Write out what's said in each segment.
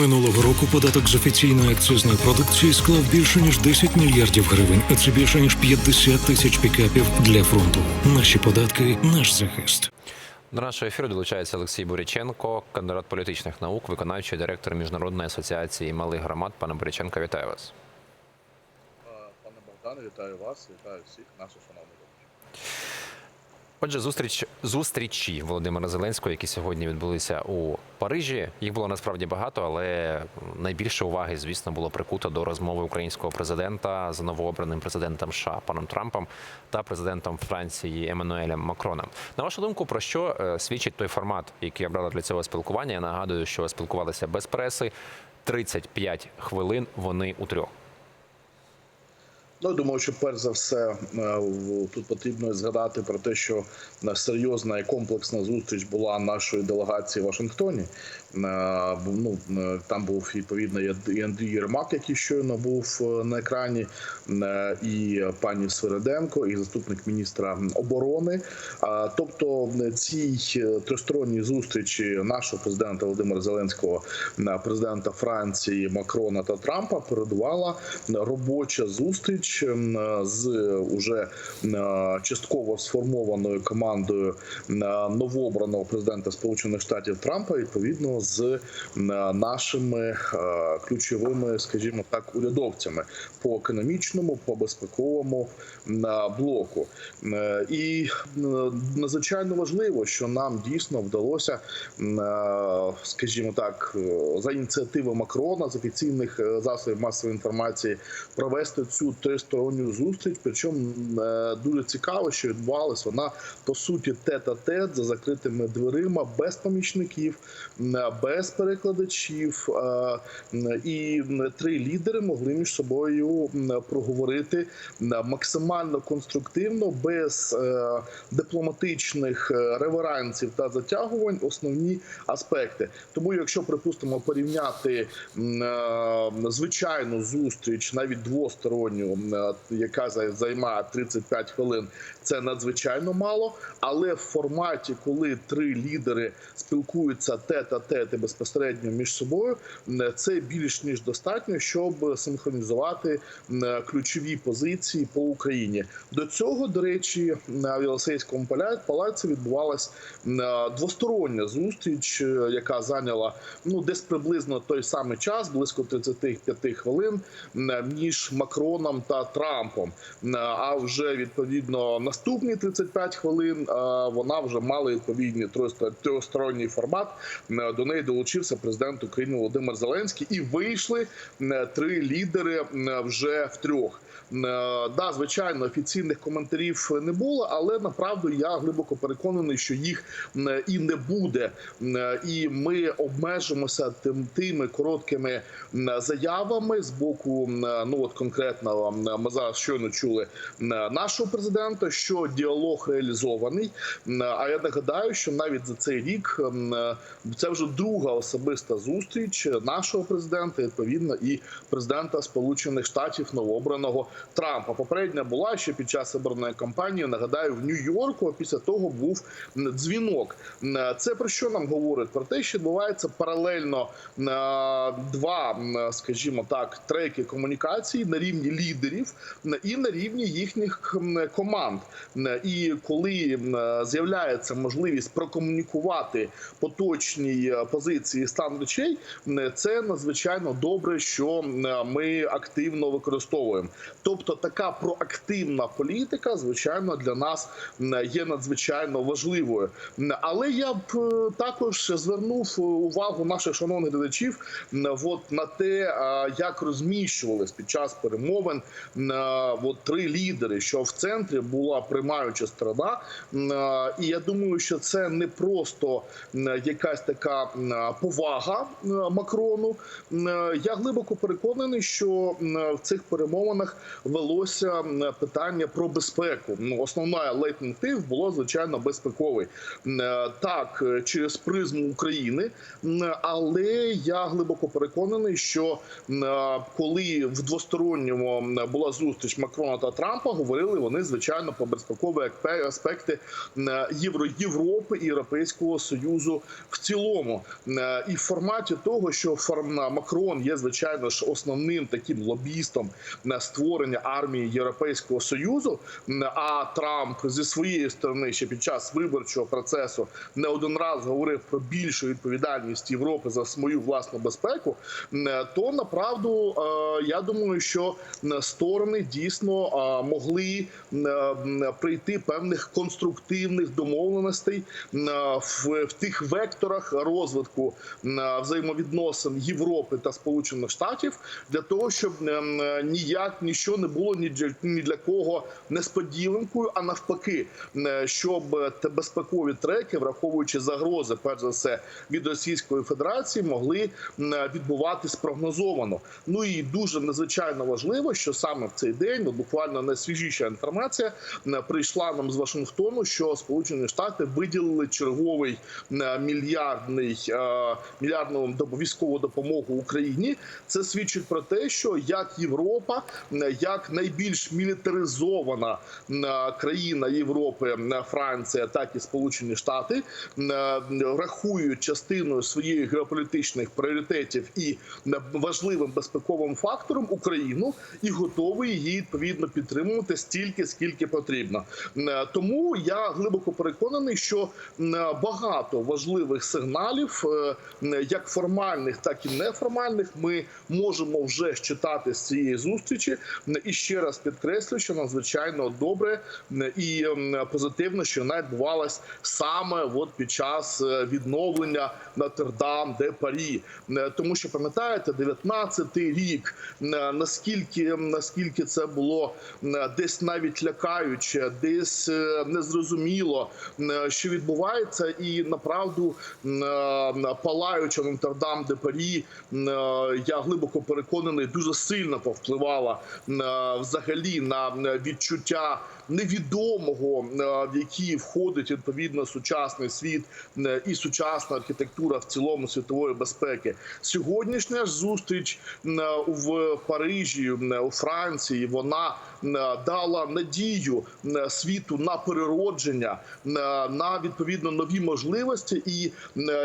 Минулого року податок з офіційної акцизної продукції склав більше ніж 10 мільярдів гривень, а це більше ніж 50 тисяч пікапів для фронту. Наші податки, наш захист. До нашого ефіру долучається Олексій Буряченко, кандидат політичних наук, виконавчий директор Міжнародної асоціації малих громад. Пане Буряченко, вітаю вас. Пане Богдане, вітаю вас, вітаю всіх наших шановних. Отже, зустріч зустрічі Володимира Зеленського, які сьогодні відбулися у Парижі. Їх було насправді багато, але найбільше уваги, звісно, було прикуто до розмови українського президента з новообраним президентом США паном Трампом та президентом Франції Еммануелем Макроном. На вашу думку, про що е, свідчить той формат, який обрали для цього спілкування? Я нагадую, що спілкувалися без преси 35 хвилин. Вони у трьох. Ну, думаю, що перш за все е, тут потрібно згадати про те, що е, серйозна і комплексна зустріч була нашої делегації в Вашингтоні. Е, Ну там був відповідно і Андрій Єрмак, який щойно був на екрані, і пані Свириденко, і заступник міністра оборони. Тобто цій тристоронній зустрічі нашого президента Володимира Зеленського, президента Франції Макрона та Трампа передувала робоча зустріч ем, з уже е, частково сформованою командою е, новообраного президента Сполучених Штатів Трампа, відповідно з е, нашими е, ключовими, скажімо так, урядовцями по економічному, по безпековому е, блоку. Е, І е, надзвичайно важливо, що нам дійсно вдалося, е, скажімо так, е, за ініціативи Макрона з офіційних е, засобів масової інформації провести цю тристоронню зустріч. Причому е, дуже цікаво, що відбувалась вона по суті тет-а-тет за закритими дверима, без помічників, без перекладачів. е, І три лідери могли між собою проговорити максимально конструктивно, без е, дипломатичних реверансів та затягувань основні аспекти. Тому, якщо припустимо порівняти звичайну зустріч, навіть двосторонню, яка за- займає 35 хвилин, це надзвичайно мало. Але в форматі, коли три лідери спілкуються тет-а-тет і безпосередньо між собою, це більш ніж достатньо, щоб синхронізувати е, ключові позиції по Україні. До цього, до речі, на Єлисейському поля- палаці відбувалась е, двостороння зустріч, е, яка зайняла ну десь приблизно той самий час, близько 35 хвилин, між Макроном та Трампом. А вже відповідно наступні 35 хвилин е, вона вже мала відповідний трьохсто- трьохсторонній формат. До неї долучився президент України Володимир Зеленський, і вийшли три лідери вже втрьох. М, е, Да, звичайно, офіційних коментарів не було, але направду я глибоко переконаний, що їх і не буде. Е, І ми обмежимося тим тими короткими заявами з боку, е, ну от конкретно м, ми зараз щойно чули нашого президента, що діалог реалізований. А я нагадаю, що навіть за цей рік це вже друга особиста зустріч нашого президента, відповідно, і президента Сполучених Штатів новообраного Трампа. Попередня була ще під час виборної кампанії. Нагадаю, в Нью-Йорку. а Після того був дзвінок. Це про що нам говорить? Про те, що відбувається паралельно два, скажімо так, треки комунікації на рівні лідерів м, і на рівні їхніх команд. І коли з'являється можливість прокомунікувати поточні е, позиції стан речей, це надзвичайно добре, що ми активно використовуємо. Тобто, така проактивна політика, звичайно, для нас є надзвичайно важливою. Але я б е, також звернув увагу наших шановних глядачів от на те, як розміщувались під час перемовин от три лідери, що в центрі була приймаюча сторона. І я думаю, що це не просто якась така повага Макрону. Я глибоко переконаний, що в цих перемовинах велося питання про безпеку. Ну, основна лейтмотив було звичайно безпековий. Е, Так, е, через призму України, але я глибоко переконаний, що е, коли в двосторонньому була зустріч Макрона та Трампа. Говорили вони звичайно про безпекові аспекти е, Євро Європи і Європейського союзу в цілому. Е, І в форматі того, що Макрон є звичайно ж основним таким лобістом на створення армії Європейського союзу. А Трамп зі своєї сторони ще під час виборчого процесу не один раз говорив про більшу відповідальність Європи за свою власну безпеку. То направду е, я думаю, що м, сторони дійсно е, могли м, прийти певних конструктивних домовленостей в, в тих векторах розвитку взаємовідносин Європи та Сполучених Штатів для того, щоб ніяк нічого не було ні для, кого несподіванкою, а навпаки, щоб безпекові треки, враховуючи загрози, перш за все від Російської Федерації, могли відбуватись прогнозовано. Ну і дуже надзвичайно важливо, що саме в цей день, от буквально найсвіжіша інформація, прийшла нам з Вашингтону, що Сполучені Штати виділили черговий мільярдний е, мільярдну військову допомогу Україні. Це свідчить про те, що як Європа, як найбільш мілітаризована країна Європи, Франція, так і Сполучені Штати рахують частиною своїх геополітичних пріоритетів і важливим безпековим фактором Україну і готові її відповідно підтримувати стільки, скільки потрібно. Тому я глибоко переконаний, що м, багато важливих сигналів, е, як формальних, так і неформальних, ми можемо вже читати з цієї зустрічі. І ще раз підкреслю, що надзвичайно добре і позитивно, що вона відбувалась саме от під час е, відновлення Нотр-Дам де Парі. Тому що пам'ятаєте, 19-й рік наскільки наскільки це було десь навіть лякаюче, десь е, незрозуміло, що відбувається, і направду е, палаюча Нотр-Дам де Парі, е, я глибоко переконаний, дуже сильно повпливала взагалі на відчуття невідомого, в який входить відповідно сучасний світ і сучасна архітектура в цілому світової безпеки. Сьогоднішня ж зустріч в Парижі, у Франції, вона е, дала надію світу на переродження, на відповідно нові можливості. І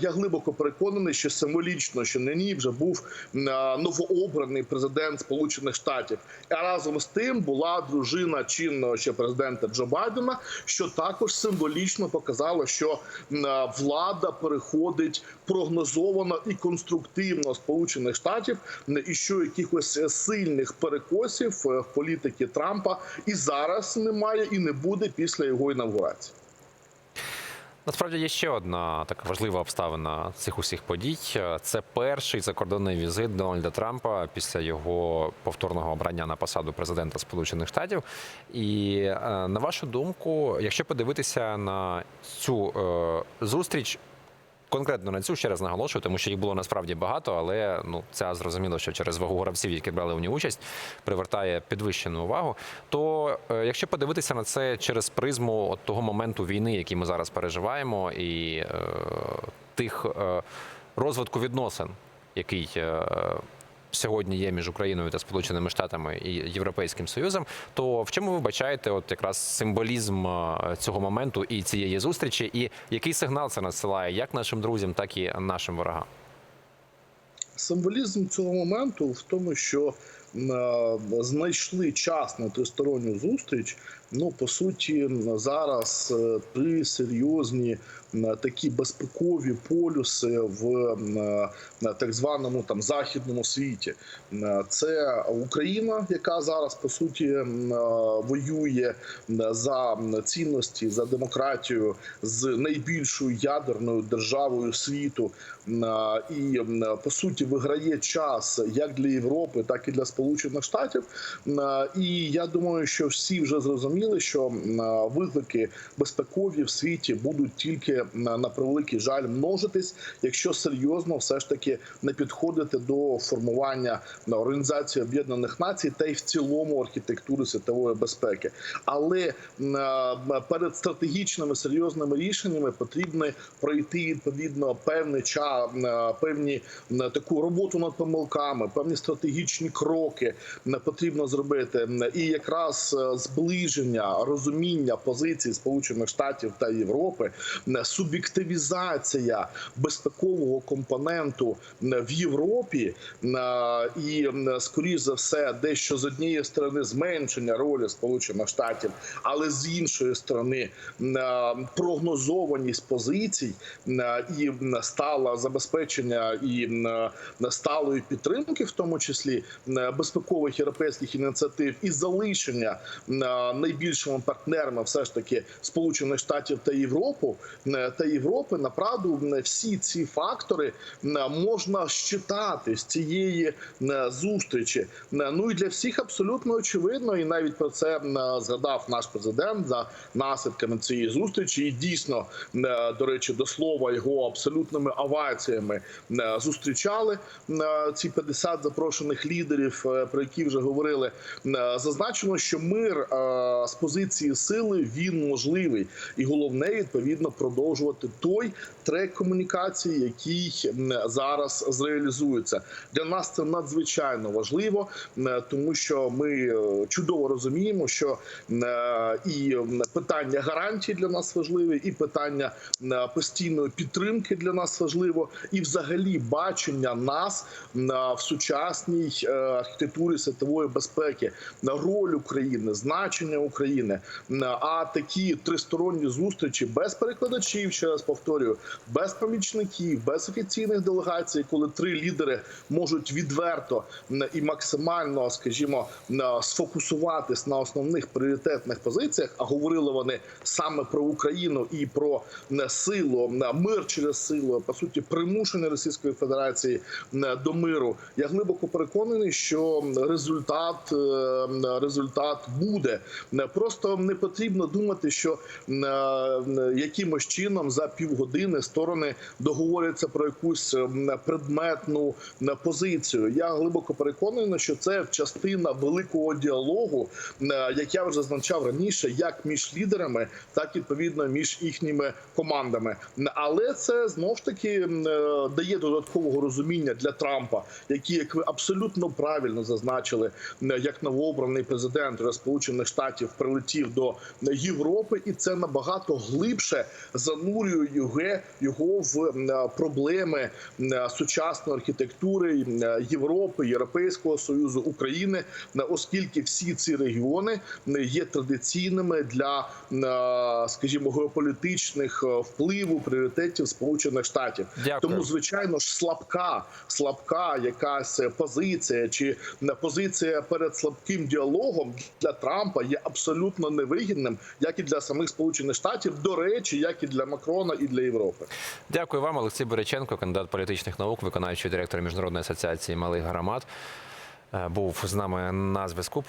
я глибоко переконаний, що символічно, що нині вже був новообраний президент Сполучених Штатів. А разом з тим була дружина чинного ще президента Джо Байдена, що також символічно показало, що влада переходить прогнозовано і конструктивно Сполучених Штатів, і що якихось е, сильних перекосів е, в політики Трампа і зараз немає, і не буде після його інавгурації. Насправді є ще одна така важлива обставина цих усіх подій. Це перший закордонний візит Дональда Трампа після його повторного обрання на посаду президента Сполучених Штатів. І е, на вашу думку, якщо подивитися на цю е, зустріч. Конкретно на цю ще раз наголошую, тому що їх було насправді багато, але ну це зрозуміло, що через вагу гравців, які брали в ній участь, привертає підвищену увагу. То е, якщо подивитися на це через призму от того моменту війни, який ми зараз переживаємо, і е, тих е, розвитку відносин, який е, сьогодні є між Україною та Сполученими Штатами і Європейським Союзом, то в чому ви бачаєте от якраз символізм е, цього моменту і цієї зустрічі, і який сигнал це надсилає як нашим друзям, так і нашим ворогам? Символізм цього моменту в тому, що е, знайшли час на тристоронню зустріч. Ну, по суті, зараз е, три серйозні е, такі безпекові полюси в е, так званому там західному світі. Це Україна, яка зараз по суті воює за цінності, за демократію з найбільшою ядерною державою світу, і по суті виграє час як для Європи, так і для Сполучених Штатів. І я думаю, що всі вже зрозуміли. Розуміли, що виклики безпекові в світі будуть тільки на превеликий жаль множитись, якщо серйозно все ж таки не підходити до формування організації Об'єднаних Націй та й в цілому архітектури світової безпеки. Але перед стратегічними серйозними рішеннями потрібно пройти відповідно певний час, певні таку роботу над помилками, певні стратегічні кроки м, потрібно зробити. І якраз е, зближення розуміння позицій Сполучених Штатів та Європи, суб'єктивізація безпекового компоненту в Європі і скоріш за все, дещо з однієї сторони зменшення ролі Сполучених Штатів, але з іншої сторони прогнозованість позицій і стала забезпечення і сталої підтримки, в тому числі безпекових європейських ініціатив, і залишення м, найбільшими партнерами, все ж таки Сполучених Штатів та Європу та Європи, направду м, всі ці фактори можна щитати з цієї зустрічі. Ну і для всіх абсолютно очевидно, і навіть про це згадав наш президент за наслідками цієї зустрічі. І дійсно, до речі, до слова його абсолютними оваціями м, зустрічали ці 50 запрошених лідерів, е, про які вже говорили. Зазначено, що мир е, з позиції сили він можливий, і головне відповідно продовжувати той трек комунікації, який зараз зреалізується. Для нас це надзвичайно важливо, тому що ми е, чудово розуміємо, що е, і питання гарантій для нас важливі, і питання постійної підтримки для нас важливо, і взагалі бачення нас м, в сучасній е, архітектурі світової безпеки, на роль України, значення України. М, А такі тристоронні зустрічі без перекладачів, ще раз повторюю, без помічників, без офіційних делегацій, коли три лідери можуть відверто і максимально, скажімо, сфокусуватись на основних пріоритетних позиціях, а говорили вони саме про Україну і про м, силу, м, мир через силу, по суті, примушення Російської Федерації до миру. Я глибоко переконаний, що результат е, результат буде. Просто не потрібно думати, що е, якимось чином за півгодини сторони договоряться про якусь предметну позицію. Я глибоко переконаний, що це частина великого діалогу, м, як я вже зазначав раніше, як між лідерами, так і відповідно між їхніми командами. Але це знов ж таки е, дає додаткового розуміння для Трампа, який, як ви абсолютно правильно зазначили, як новообраний президент Сполучених Штатів прилетів до Європи, і це набагато глибше занурює його, його в проблеми сучасної архітектури Європи, Європейського союзу України, оскільки всі ці регіони є традиційними для, скажімо, геополітичних е, впливу пріоритетів Сполучених Штатів. Дякую. Тому звичайно ж слабка, слабка якась позиція чи позиція перед слабким діалогом для Трампа є абсолютно невигідним, як і для самих Сполучених Штатів, до речі, як і для Макрона і для Європи. Дякую вам, Олексій Бориченко, кандидат політичних наук, виконавчий директор міжнародної асоціації малих громад. Е, Був з нами на зв'язку.